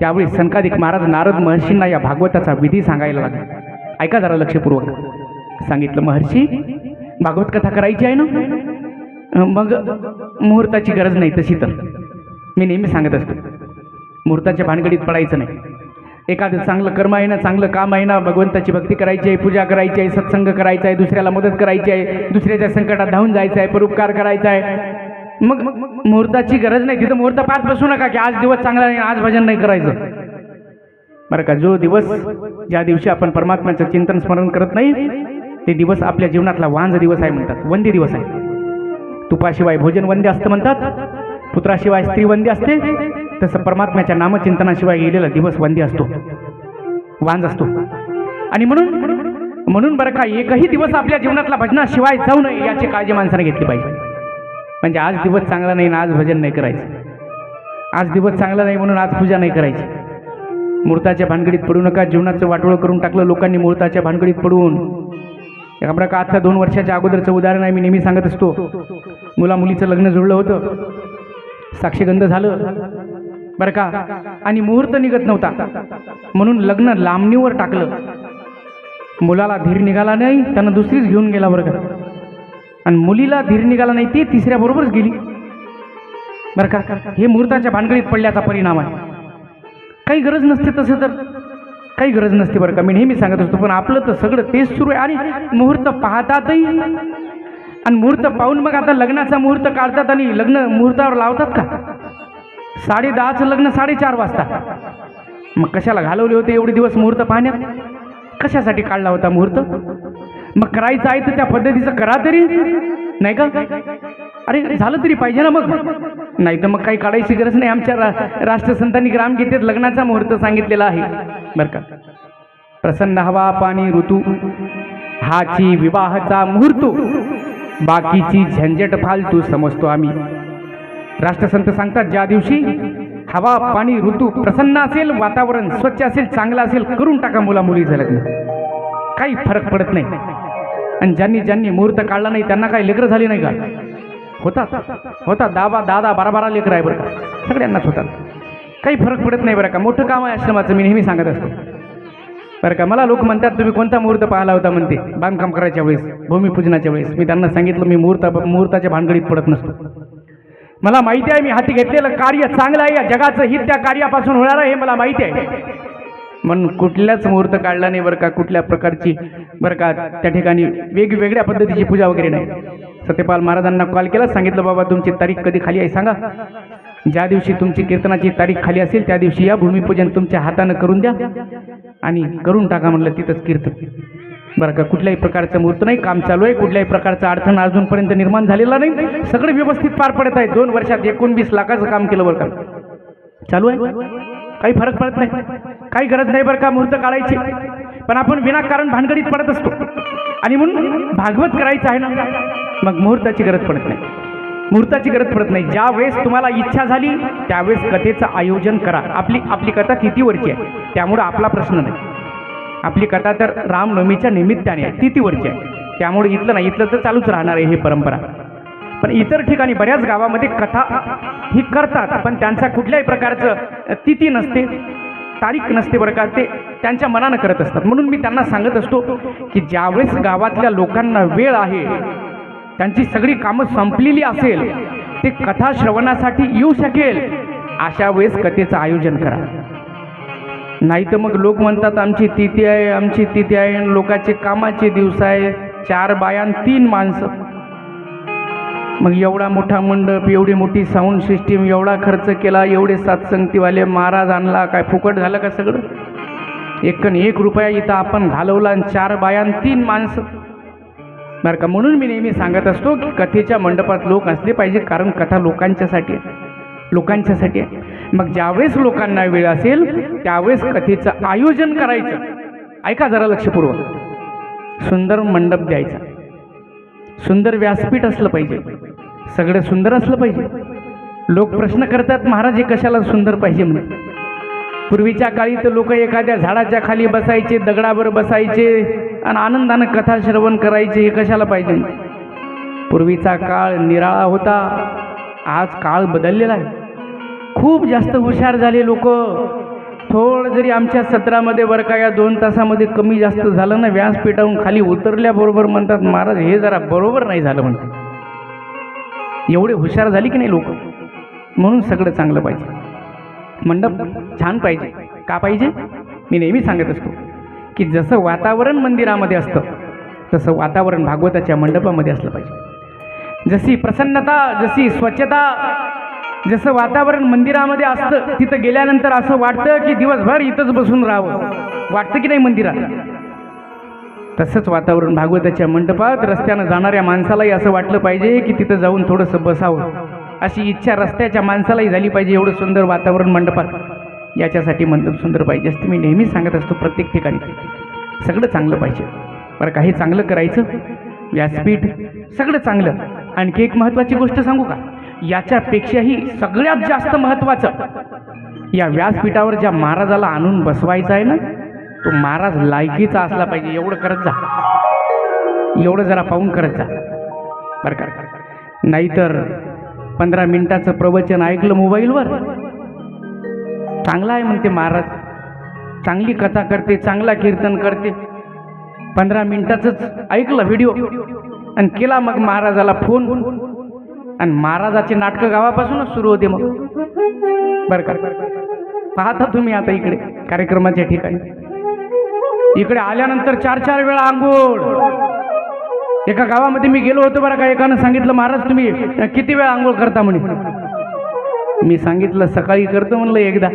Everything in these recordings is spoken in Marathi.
त्यावेळी संकादिक महाराज नारद महर्षींना या भागवताचा विधी सांगायला लागला. ऐका जरा लक्षपूर्वक. सांगितलं महर्षी भागवत कथा करायची आहे ना? मग मुहूर्ताची गरज नाही तशी तर. मी नेहमी सांगत असतो. मुहूर्ताच्या भानगडीत पडायचं नाही. एखादं चांगलं कर्म आहे ना चांगलं काम आहे ना भगवंताची भक्ती करायची आहे पूजा करायची आहे सत्संग करायचा आहे दुसऱ्याला मदत करायची आहे दुसऱ्याच्या संकटात धावून जायचं आहे परोपकार करायचा आहे मग मुहूर्ताची गरज नाही. तिथं मुहूर्त पाच बसू नका की आज दिवस चांगला नाही आज भजन नाही करायचं. बरं का जो दिवस ज्या दिवशी आपण परमात्म्याचं चिंतन स्मरण करत नाही ते दिवस आपल्या जीवनातला वांज दिवस आहे म्हणतात. वंदी दिवस आहे. तुपाशिवाय भोजन वंदे असतं म्हणतात. पुत्राशिवाय स्त्री वंदी असते. तसं परमात्म्याच्या नामचिंतनाशिवाय गेलेला दिवस वंदी असतो. वांज असतो. आणि म्हणून म्हणून बरं का एकही दिवस आपल्या जीवनातला भजनाशिवाय जाऊ नये याची काळजी माणसाने घेतली पाहिजे. म्हणजे आज दिवस चांगला नाही ना आज भजन नाही करायचं. आज दिवस चांगला नाही म्हणून आज पूजा नाही करायची. मूर्ताच्या भानगडीत पडू नका जीवनाचं वाटोळं करून टाकलं लोकांनी मूर्ताच्या भानगडीत पडून. बरं का आता दोन वर्षाच्या अगोदरचं उदाहरण आहे मी नेहमी सांगत असतो. मुला मुलीचं लग्न जुळलं होतं. साक्षीगंध झालं. बरं का? आणि मुहूर्त निघत नव्हता. म्हणून लग्न लांबणीवर टाकलं. मुलाला धीर निघाला नाही त्यानं दुसरीच घेऊन गेला बरं का? आणि मुलीला धीर निघाला नाही ती तिसऱ्या बरोबरच गेली. बरं का? हे मुहूर्ताच्या भानगडीत पडल्याचा परिणाम आहे. काही गरज नसते तसं तर. काही गरज नसते बरं का? मी नेहमी सांगत असतो पण आपलं तर सगळं तेच सुरू आहे. आणि मुहूर्त पाहतातही. आणि मुहूर्त पाहून मग आता लग्नाचा मुहूर्त काढतात आणि लग्न मुहूर्तावर लावतात का? साडे दहाचं लग्न साडेचार वाजता. मग कशाला घालवले होते एवढे दिवस मुहूर्त पाहण्यात? कशासाठी काढला होता मुहूर्त? मग करायचं आहे तर त्या पद्धतीचं करा तरी. नाही का? अरे झालं तरी पाहिजे ना मग. नाही तर मग काही काढायची गरज नाही. आमच्या रा राष्ट्रसंतांनी ग्रामगीतेत लग्नाचा मुहूर्त सांगितलेला आहे. बरं का? प्रसन्न हवा पाणी ऋतू. हाची विवाहाचा मुहूर्त. बाकीची झंझट फालतू समजतो आम्ही. राष्ट्रसंत सांगतात ज्या दिवशी हवा पाणी ऋतू प्रसन्न असेल वातावरण स्वच्छ असेल चांगलं असेल करून टाका मुला मुलीचं लग्न काही फरक पडत नाही. आणि ज्यांनी ज्यांनी मुहूर्त काढला नाही त्यांना काही लेकरं झाली नाही का? होतात. होतात. दाबा दहा दहा बारा बारा लेकरं आहे बरं का? सगळ्यांनाच होतात. काही फरक पडत नाही बरं का? मोठं काम आहे आश्रमाचं मी नेहमी सांगत असतो. बरं का? मला लोक म्हणतात तुम्ही कोणता मुहूर्त पाहिला होता? म्हणते. बांधकाम करायच्या वेळेस भूमिपूजनाच्या वेळेस. मी त्यांना सांगितलं मी मुहूर्त मुहूर्ताच्या भानगडीत पडत नसतो. मला माहिती आहे मी हाती घेतलेलं कार्य चांगलं आहे या जगाचं हित त्या कार्यापासून होणार आहे हे मला माहिती आहे. म्हणून कुठल्याच मुहूर्त काढला नाही बरं का कुठल्या प्रकारची बरं का त्या ठिकाणी वेगवेगळ्या पद्धतीची पूजा वगैरे नाही. सत्यपाल महाराजांना कॉल केला सांगितलं बाबा तुमची तारीख कधी खाली आहे सांगा. ज्या दिवशी तुमची कीर्तनाची तारीख खाली असेल त्या दिवशी या भूमिपूजन तुमच्या हातानं करून द्या आणि करून टाका म्हणलं तिथंच कीर्तन. बरं का कुठल्याही प्रकारचं मुहूर्त नाही काम चालू आहे कुठल्याही प्रकारचा अडथण अजूनपर्यंत निर्माण झालेला नाही. सगळं व्यवस्थित पार पडत आहे दोन वर्षात एकोणवीस लाखाचं काम केलं बरं का. चालू आहे? काही फरक पडत नाही. काही गरज नाही बरं का मुहूर्त काढायची? पण आपण विनाकारण भानगडीत पडत असतो. आणि म्हणून भागवत करायचं आहे ना मग मुहूर्ताची गरज पडत नाही. मुहूर्ताची गरज पडत नाही. ज्या वेळेस तुम्हाला इच्छा झाली त्यावेळेस कथेचं आयोजन करा. आपली आपली कथा तिथीवरची आहे. त्यामुळं आपला प्रश्न नाही. आपली कथा तर रामनवमीच्या निमित्ताने आहे. तिथीवरची आहे. त्यामुळे इथलं नाही. इथलं तर चालूच राहणार आहे ही परंपरा. पण इतर ठिकाणी बऱ्याच गावामध्ये कथा ही करतात पण त्यांचा कुठल्याही प्रकारचं तिथी नसते. तारीख नसते बरं का ते त्यांच्या मनानं करत असतात. म्हणून मी त्यांना सांगत असतो की ज्यावेळेस गावातल्या लोकांना वेळ आहे त्यांची सगळी कामं संपलेली असेल ते कथा श्रवणासाठी येऊ शकेल अशा वेळेस कथेचं आयोजन करा. नाही तर मग लोक म्हणतात आमची तिथी आहे आमची तिथी आहे आणि लोकांचे कामाचे दिवस आहे चार बायां तीन माणसं. मग एवढा मोठा मंडप एवढी मोठी साऊंड सिस्टीम एवढा खर्च केला एवढे सातसंगतीवाले महाराज आणला. काय फुकट झालं का सगळं? एकन एक रुपया इथं आपण घालवला आणि चार बायान तीन माणसं. बरं का म्हणून मी नेहमी सांगत असतो की कथेच्या मंडपात लोक असले पाहिजे कारण कथा लोकांच्यासाठी आहे. लोकांच्यासाठी आहे. मग ज्यावेळेस लोकांना वेळ असेल त्यावेळेस कथेचं आयोजन करायचं. ऐका जरा लक्षपूर्वक. सुंदर मंडप द्यायचा. सुंदर व्यासपीठ असलं पाहिजे. सगळं सुंदर असलं पाहिजे. लोक प्रश्न करतात महाराज हे कशाला सुंदर पाहिजे म्हणून? पूर्वीच्या काळी तर लोक एखाद्या झाडाच्या खाली बसायचे दगडावर बसायचे आणि आनंदानं कथा श्रवण करायचे हे कशाला पाहिजे? पूर्वीचा काळ निराळा होता आज काळ बदललेला आहे. खूप जास्त हुशार झाले लोक. थोडं जरी आमच्या सत्रामध्ये बरं का या दोन तासामध्ये कमी जास्त झालं ना व्यासपीठाहून खाली उतरल्याबरोबर म्हणतात महाराज हे जरा बरोबर नाही झालं म्हणतात. एवढे हुशार झाली की नाही लोक? म्हणून सगळं चांगलं पाहिजे. मंडप छान पाहिजे. का पाहिजे? मी नेहमी सांगत असतो की जसं वातावरण मंदिरामध्ये असतं तसं वातावरण भागवताच्या मंडपामध्ये असलं पाहिजे. जशी प्रसन्नता जशी स्वच्छता जसं वातावरण मंदिरामध्ये असतं तिथं गेल्यानंतर असं वाटतं की दिवसभर इथंच बसून राहावं. वाटतं की नाही मंदिरात? तसंच वातावरण भागवताच्या मंडपात रस्त्यानं जाणाऱ्या माणसालाही असं वाटलं पाहिजे की तिथं जाऊन थोडंसं बसावं. अशी इच्छा रस्त्याच्या माणसालाही झाली पाहिजे एवढं सुंदर वातावरण मंडपात. याच्यासाठी मंडप सुंदर पाहिजे असते मी नेहमी सांगत असतो प्रत्येक ठिकाणी. सगळं चांगलं पाहिजे. बरं काही चांगलं करायचं? व्यासपीठ? सगळं चांगलं. आणखी एक महत्त्वाची गोष्ट सांगू का? याच्यापेक्षाही सगळ्यात जास्त महत्त्वाचं या व्यासपीठावर ज्या महाराजाला आणून बसवायचं आहे ना तो महाराज लायकीचा असला पाहिजे. एवढं करत जा. एवढं जरा पाहून करत जा. बरं का? नाहीतर पंधरा मिनिटाचं प्रवचन ऐकलं मोबाईलवर? चांगला आहे म्हणते महाराज. चांगली कथा करते चांगला कीर्तन करते. पंधरा मिनिटाचंच ऐकलं व्हिडिओ. आणि केला मग महाराजाला फोन. आणि महाराजाचे नाटकं गावापासूनच सुरू होते मग. बरं का? पाहता तुम्ही आता इकडे कार्यक्रमाच्या ठिकाणी. इकडे आल्यानंतर चार चार वेळा आंघोळ. एका गावामध्ये मी गेलो होतो बरं का एकानं सांगितलं महाराज तुम्ही किती वेळा आंघोळ करता म्हणे? मी सांगितलं सकाळी करतो म्हणलं एकदा.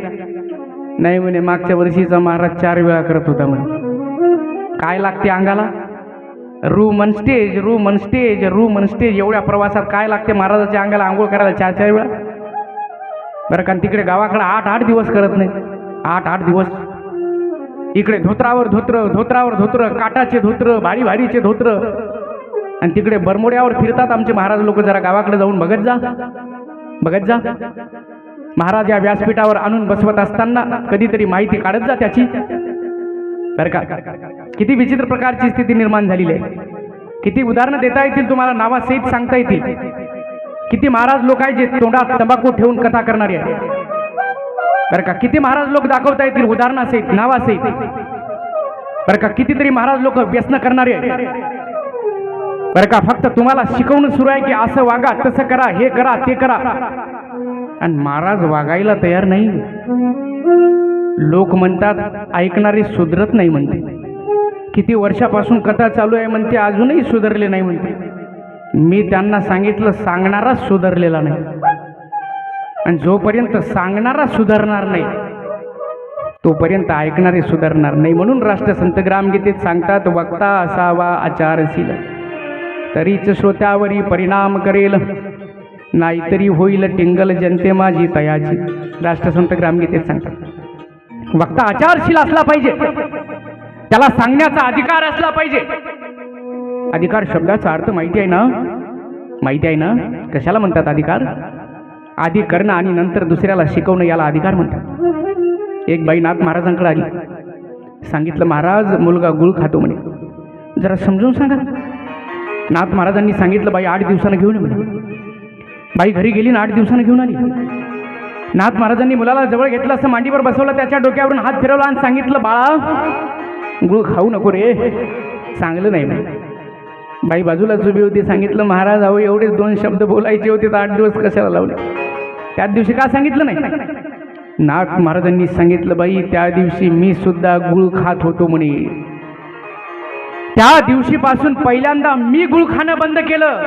नाही म्हणे मागच्या वर्षीचा महाराज चार वेळा करत होता म्हणे. काय लागते अंगाला? रूम अन स्टेज रूम अन स्टेज रूम अन स्टेज एवढ्या प्रवासात काय लागते महाराजाच्या अंगाला आंघोळ करायला चार चार वेळा? बरं कारण तिकडे गावाकडे आठ आठ दिवस करत नाही. आठ आठ दिवस. इकडे धोत्रावर धोत्र धोत्रावर धोत्र काटाचे धोत्र भारी भारीचे धोत्र. आणि तिकडे बरमोड्यावर फिरतात आमचे महाराज लोक जरा गावाकडे जाऊन बघत जा. बघत जा. महाराज या व्यासपीठावर आणून बसवत असताना कधीतरी माहिती काढत जा त्याची. बरं का? किती विचित्र प्रकारची स्थिती निर्माण झालेली आहे. किती उदाहरणं देता येतील तुम्हाला नावासहित सांगता येतील. किती महाराज लोक आहेत जे तोंडात तंबाखू ठेवून कथा करणारे आहेत. बरं का किती महाराज लोक दाखवता येतील उदाहरणासहित नावासहित? बरं का कितीतरी महाराज लोक व्यसन करणारे आहेत. बरं का फक्त तुम्हाला शिकवणं सुरू आहे की असं वागा तसं करा हे करा ते करा. आणि महाराज वागायला तयार नाही. लोक म्हणतात ऐकणारे सुधरत नाही म्हणते. किती वर्षापासून कथा चालू आहे म्हणते अजूनही सुधारले नाही म्हणते. मी त्यांना सांगितलं सांगणाराच सुधारलेला नाही. आणि जोपर्यंत सांगणारा सुधारणार नाही तोपर्यंत ऐकणारे सुधारणार नाही म्हणून राष्ट्रसंत ग्रामगीतेत सांगतात वक्ता असावा आचारशील. तरीच श्रोत्यावरी परिणाम करेल. नाहीतरी होईल टिंगल जनते माझी तयाची. राष्ट्रसंत ग्रामगीतेत सांगतात. वक्ता आचारशील असला पाहिजे. त्याला सांगण्याचा अधिकार असला पाहिजे. अधिकार शब्दाचा अर्थ माहिती आहे ना? माहिती आहे ना? कशाला म्हणतात अधिकार? आधी करणं आणि नंतर दुसऱ्याला शिकवणं याला अधिकार म्हणतात. एक बाई नाथ महाराजांकडे आली. सांगितलं महाराज मुलगा गुळ खातो म्हणे. जरा समजून सांगा. नाथ महाराजांनी सांगितलं बाई आठ दिवसानं घेऊन ये म्हणे. बाई घरी गेली ना आठ दिवसानं घेऊन आली. नाथ महाराजांनी मुलाला जवळ घेतलं असं मांडीवर बसवलं त्याच्या डोक्यावरून हात फिरवला आणि सांगितलं बाळा गुळ खाऊ नको रे. चांगलं नाही म्हणे. बाई बाजूलाच उभी होती सांगितलं महाराज अहो एवढेच दोन शब्द बोलायचे होते तर आठ दिवस कशाला लावले? त्याच दिवशी का सांगितलं नाही? नाथ महाराजांनी सांगितलं बाई त्या दिवशी मी सुद्धा गुळ खात होतो म्हणे. त्या दिवशीपासून पहिल्यांदा मी गुळ खाणं बंद केलं.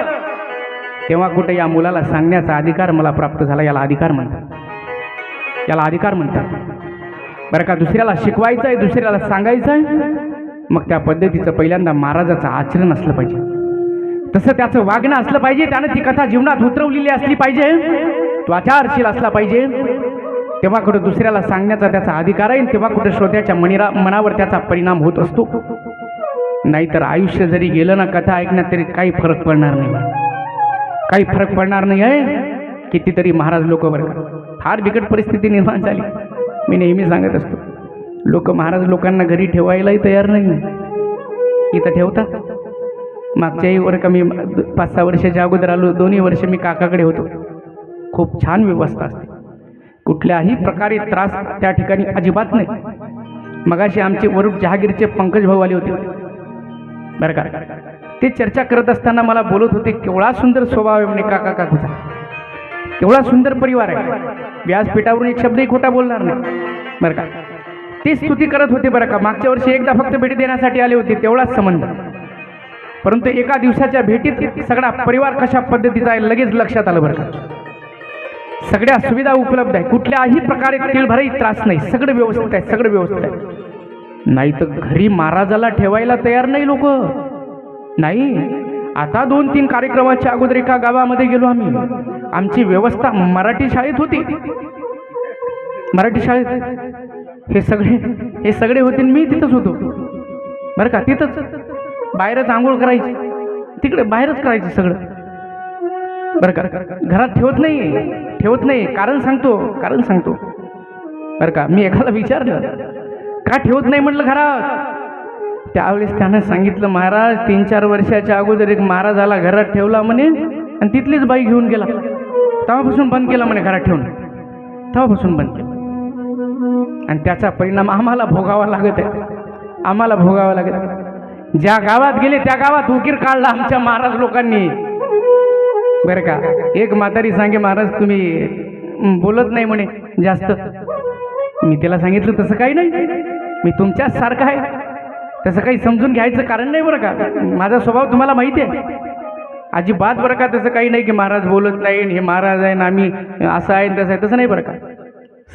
तेव्हा कुठे या मुलाला सांगण्याचा अधिकार मला प्राप्त झाला याला अधिकार म्हणतात. याला अधिकार म्हणतात. बरं का दुसऱ्याला शिकवायचं आहे दुसऱ्याला सांगायचं आहे मग त्या पद्धतीचं पहिल्यांदा महाराजाचं आचरण असलं पाहिजे. तसं त्याचं वागणं असलं पाहिजे त्यानं ती कथा जीवनात उतरवलेली असली पाहिजे. तो आचारशील असला पाहिजे. तेव्हा कुठं दुसऱ्याला सांगण्याचा त्याचा अधिकार आहे तेव्हा कुठं श्रोत्याच्या मनीरा मनावर त्याचा परिणाम होत असतो. नाहीतर आयुष्य जरी गेलं ना कथा ऐकण्यात तरी काही फरक पडणार नाही. काही फरक पडणार नाही आहे. कितीतरी महाराज लोक बरं फार बिकट परिस्थिती निर्माण झाली. मी नेहमी सांगत असतो लोक महाराज लोकांना घरी ठेवायलाही तयार नाही. इथं ठेवतात. मागच्याही वर मी पाच सहा वर्षाच्या अगोदर आलो दोन्ही वर्ष मी काकाकडे होतो. खूप छान व्यवस्था असते. कुठल्याही प्रकारे त्रास त्या ठिकाणी अजिबात नाही. मगाशी आमचे वरुड जहागीरचे पंकज भाऊ आले होते. बरं का? ते चर्चा करत असताना मला बोलत होते केवढा सुंदर स्वभाव आहे म्हणे काका काकूचा. केवढा सुंदर परिवार आहे. व्यासपीठावरून एक शब्दही खोटा बोलणार नाही. बरं का? ते स्तुती करत होते बरं का? मागच्या वर्षी एकदा फक्त भेटी देण्यासाठी आले होते. तेवढाच संबंध. परंतु एका दिवसाच्या भेटीत सगळा परिवार कशा पद्धतीचा आहे लगेच लक्षात आलं बरं का? सगळ्या सुविधा उपलब्ध आहे. कुठल्याही प्रकारे तिळभरही त्रास नाही. सगळं व्यवस्थित आहे सगळं व्यवस्थित आहे. नाही तर घरी महाराजाला ठेवायला तयार नाही लोक. नाही. आता दोन तीन कार्यक्रमाच्या अगोदर एका गावामध्ये गेलो आम्ही. आमची व्यवस्था मराठी शाळेत होती. मराठी शाळेत. हे सगळे हे सगळे होते आणि मी तिथंच होतो. बरं का? तिथंच. बाहेरच आंघोळ करायची. तिकडे बाहेरच करायचं सगळं. बरं का? घरात ठेवत नाही ठेवत नाही. कारण सांगतो कारण सांगतो. बरं का? मी एखादा विचारलं का ठेवत नाही? म्हटलं घरात. त्यावेळेस त्यानं सांगितलं महाराज तीन चार वर्षाच्या अगोदर एक महाराजाला घरात ठेवला म्हणे आणि तिथलीच बाई घेऊन गेला. तेव्हापासून बंद केला म्हणे घरात ठेवून. तेव्हापासून बंद केलं. आणि त्याचा परिणाम आम्हाला भोगावा लागत आहे. आम्हाला भोगावा लागत ज्या गावात गेले त्या गावात उकीर काढला आमच्या महाराज लोकांनी. बरं का? एक म्हातारी सांगे महाराज तुम्ही बोलत नाही म्हणे जास्त. मी तिला सांगितलं तसं काही नाही. मी तुमच्याच सारखं आहे. तसं काही समजून घ्यायचं कारण नाही बरं का? माझा स्वभाव तुम्हाला माहिती आहे. अजिबात बरं का? तसं काही नाही की महाराज बोलत नाही हे महाराज आहे ना आम्ही असं आहे तसं आहे. तसं नाही बरं का?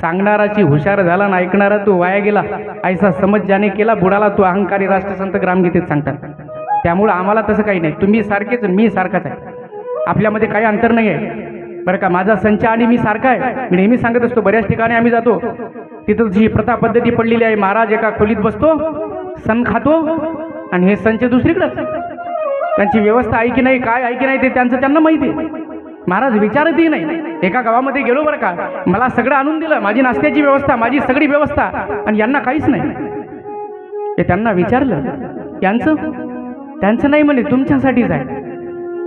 सांगणाराची हुशार झाला ना ऐकणारा तो वाया गेला. ऐसा समज ज्याने केला बुडाला तो अहंकारी राष्ट्रसंत ग्रामगीतेत सांगतात. त्यामुळं आम्हाला तसं काही नाही. तुम्ही सारखेच मी सारखाच आहे. आपल्यामध्ये काही अंतर नाही आहे बरं का? माझा संच आणि मी सारखा आहे. मी नेहमी सांगत असतो बऱ्याच ठिकाणी आम्ही जातो. तिथं जी प्रथा पद्धती पडलेली आहे महाराज एका खोलीत बसतो सण खातो आणि हे संच दुसरीकडं त्यांची व्यवस्था आहे की नाही काय आहे की नाही ते त्यांचं त्यांना माहिती आहे. महाराज विचारतही नाही. एका गावामध्ये गेलो बरं का? मला सगळं आणून दिलं. माझी नाश्त्याची व्यवस्था माझी सगळी व्यवस्था. आणि यांना काहीच नाही. हे त्यांना विचारलं यांचं? त्यांचं नाही म्हणे तुमच्यासाठीच आहे.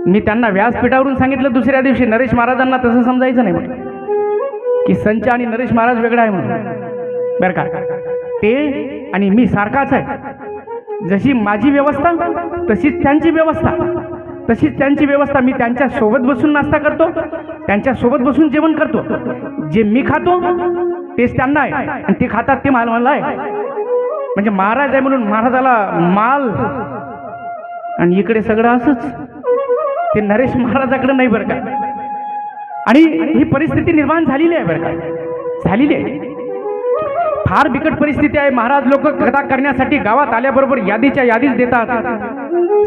मी त्यांना व्यासपीठावरून सांगितलं दुसऱ्या दिवशी नरेश महाराजांना तसं समजायचं नाही म्हणे की संच आणि नरेश महाराज वेगळा आहे म्हणून. बरं का? ते आणि मी सारखाच आहे. जशी माझी व्यवस्था तशीच त्यांची व्यवस्था. तशीच त्यांची व्यवस्था मी त्यांच्यासोबत बसून नाश्ता करतो त्यांच्यासोबत बसून जेवण करतो. जे मी खातो तेच त्यांना आहे आणि ते खातात ते माल मला आहे. म्हणजे महाराज आहे म्हणून महाराजाला माल आणि इकडे सगळं असंच. ते नरेश महाराजाकडे नाही बरं का? आणि ही परिस्थिती निर्माण झालेली आहे बरं का? झालेली आहे. फार बिकट परिस्थिती आहे. महाराज लोक कथा करण्यासाठी गावात आल्याबरोबर यादीच्या यादीच देतात.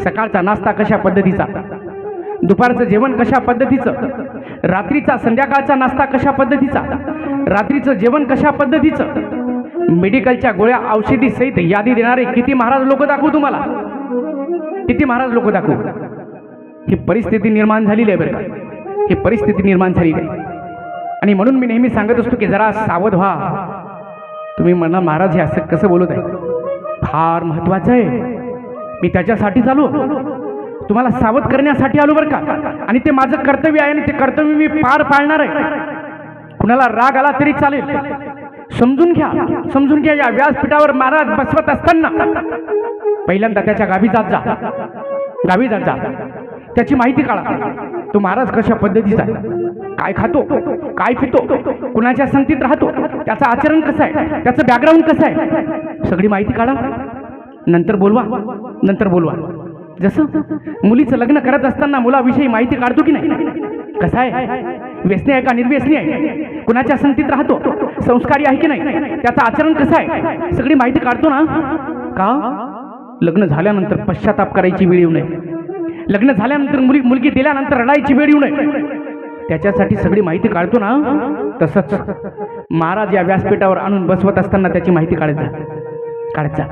सकाळचा नाश्ता कशा पद्धतीचा? दुपारचं जेवण कशा पद्धतीचं? रात्रीचा संध्याकाळचा नाश्ता कशा पद्धतीचा? रात्रीचं जेवण कशा पद्धतीचं? मेडिकलच्या गोळ्या औषधी सहित यादी देणारे किती महाराज लोक दाखवू तुम्हाला? किती महाराज लोक दाखवू? ही परिस्थिती निर्माण झालेली आहे बरं का. ही परिस्थिती निर्माण झालेली आहे. आणि म्हणून मी नेहमी सांगत असतो की जरा सावध व्हा. तुम्ही म्हणा महाराज हे असं कसं बोलत आहे? फार महत्वाचं आहे. मी त्याच्यासाठी आलो तुम्हाला सावध करण्यासाठी आलो बरं का. आणि ते माझं कर्तव्य आहे आणि ते कर्तव्य मी पार पाळणार आहे. कुणाला राग आला तरी चालेल. समजून घ्या. समजून घ्या या व्यासपीठावर महाराज बसवत असताना. पहिल्यांदा त्याच्या गावी जात जा. गावी जात जा. त्याची माहिती काढा. तो महाराज कशा पद्धतीचा आहे? काय खातो? काय पितो? कुणाच्या संगतीत राहतो? त्याचं आचरण कसं आहे? त्याचं बॅकग्राऊंड कसं आहे? सगळी माहिती काढा. नंतर बोलवा. नंतर बोलवा. जसं मुलीचं लग्न करत असताना मुलाविषयी माहिती काढतो की नाही? कसं आहे? व्यसनी आहे का निर्व्यसनी आहे? कुणाच्या संगतीत राहतो? संस्कारी आहे की नाही? त्याचं आचरण कसं आहे? सगळी माहिती काढतो ना? का? लग्न झाल्यानंतर पश्चाताप करायची वेळ येऊ नये. लग्न झाल्यानंतर मुली मुलगी दिल्यानंतर रडायची वेळ येऊ नये. त्याच्यासाठी सगळी माहिती काढतो ना. तसंच महाराज या व्यासपीठावर आणून बसवत असताना त्याची माहिती काढायचा काढायचा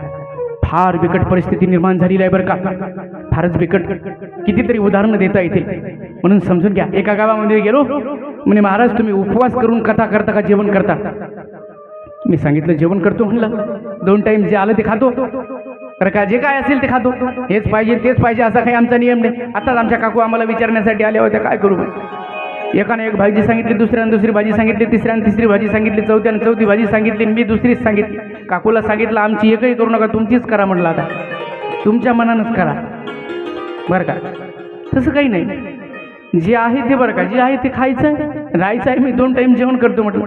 फार बिकट परिस्थिती निर्माण झालेली आहे बरं का. फारच बिकट. कितीतरी उदाहरणं देता येतील. म्हणून समजून घ्या. एका गावामध्ये गेलो. म्हणे महाराज तुम्ही उपवास करून कथा करता का जेवण करता? मी सांगितलं जेवण करतो म्हणलं. दोन टाईम जे आलं ते खातो. तर का जे काय असेल ते खातो. हेच पाहिजे तेच पाहिजे असा काही आमचा नियम नाही. आताच आमच्या काकू आम्हाला विचारण्यासाठी आल्या होत्या काय करू एकाने एक भाजी सांगितली दुसऱ्यानं दुसरी भाजी सांगितली तिसऱ्यानं तिसरी भाजी सांगितली चौथ्यानं चौथी भाजी सांगितली मी दुसरीच सांगितली. काकूला सांगितलं आमची एकही करू नका तुमचीच करा म्हटलं आता. तुमच्या मनानंच करा. बरं का? तसं काही नाही. जे आहे ते बरं का? जे आहे ते खायचं आहे. राहायचं आहे मी दोन टाईम जेवण करतो म्हटलं.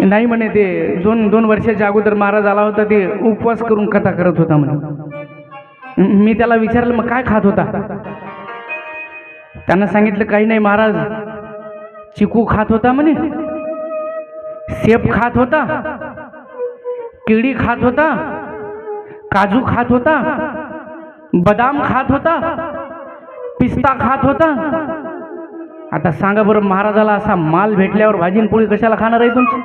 नाही म्हणे ते दोन दोन वर्षाच्या अगोदर महाराज आला होता ते उपवास करून कथा करत होता म्हणे. मी त्याला विचारलं मग काय खात होता? त्यांना सांगितलं काही नाही महाराज चिकू खात होता म्हणे सेप खात होता केळी खात होता काजू खात होता बदाम खात होता पिस्ता खात होता. आता सांगा बरं महाराजाला असा माल भेटल्यावर भाजी पोळी कशाला खाणार आहे तुमची?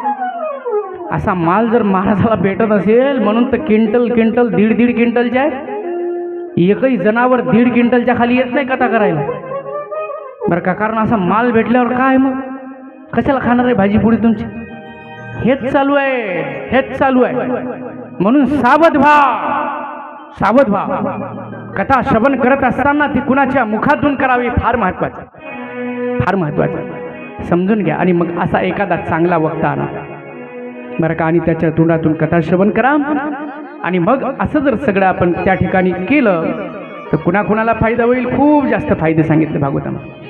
असा माल जर महाराजाला भेटत असेल म्हणून तर क्विंटल क्विंटल दीड दीड क्विंटलचे आहे एकही जनावर दीड क्विंटलच्या खाली येत नाही कथा करायला. बरं का? कारण असा माल भेटल्यावर काय मग? कशाला खाणार आहे भाजी तुमची? हेच चालू आहे हेच चालू आहे. म्हणून सावध व्हा सावध व्हा. कथा श्रवण करत असताना ती कुणाच्या मुखातून करावी फार महत्वाचं. फार महत्वाचं. समजून घ्या. आणि मग असा एखादा चांगला वक्ता आणा. बरं का? आणि त्याच्या तोंडातून कथा श्रवण करा. आणि मग असं जर सगळं आपण त्या ठिकाणी केलं तर कुणाकुणाला फायदा होईल? खूप जास्त फायदे सांगितले भागवतामध्ये.